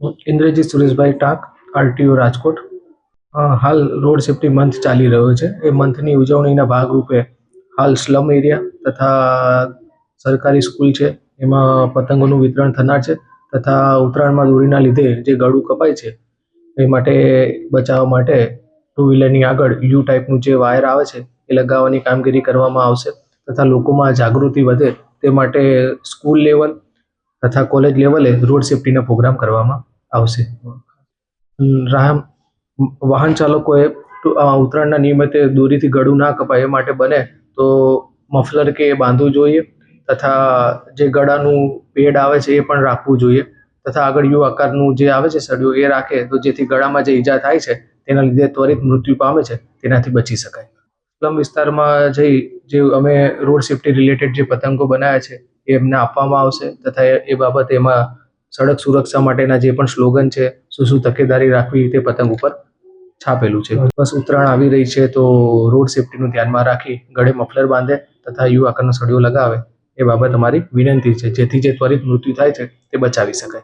Indrajit Sureshbhai Tank, RTO Rajkot. હાલ road safety month ચાલી રહ્યો છે. એ મંથની ઉજવણીના ભાગરૂપે હાલ સ્લમ એરિયા તથા સરકારી સ્કૂલ છે. એમાં પતંગોનું વિતરણ થનાર છે તથા ઉત્તરાયણમાં દોરીના લીધે જે ગળું કપાય છે એ માટે બચાવવા માટે ટુ વ્હીલરની આગળ યુ ટાઈપનું જે વાયર આવે છે એ લગાવવાની કામગીરી કરવામાં આવશે તથા લોકોમાં જાગૃતિ વધે તે માટે સ્કૂલ લેવલ તથા કોલેજ લેવલે રોડ સેફટીના પ્રોગ્રામ કરવામાં આવશે. રામ વાહન ચાલકોએ ઉત્તરાયણના નિમિત્તે દોરીથી ગળું ના કપાય એ માટે બને તો મફલર કે એ બાંધવું જોઈએ તથા જે ગળાનું પેડ આવે છે એ પણ રાખવું જોઈએ તથા આગળ યુ આકારનું જે આવે છે સળિયું એ રાખે તો જેથી ગળામાં જે ઈજા થાય છે તેના લીધે ત્વરિત મૃત્યુ પામે છે તેનાથી બચી શકાય. સ્લમ વિસ્તારમાં જઈ જે અમે રોડ સેફટી રિલેટેડ જે પતંગો બનાવ્યા છે એ એમને આપવામાં આવશે તથા એ- બાબતે એમાં સડક સુરક્ષા માટેના જે પણ સ્લોગન છે, શું શું તકેદારી રાખવી તે પતંગ ઉપર છાપેલું છે. બસ ઉત્તરાયણ આવી રહી છે તો રોડ સેફ્ટીનું ધ્યાનમાં રાખી ગળે મફલર બાંધે તથા યુ આકારનો સળિયો લગાવે એ બાબત અમારી વિનંતી છે. જેથી જે ત્વરિત મૃત્યુ થાય છે તે બચાવી શકાય.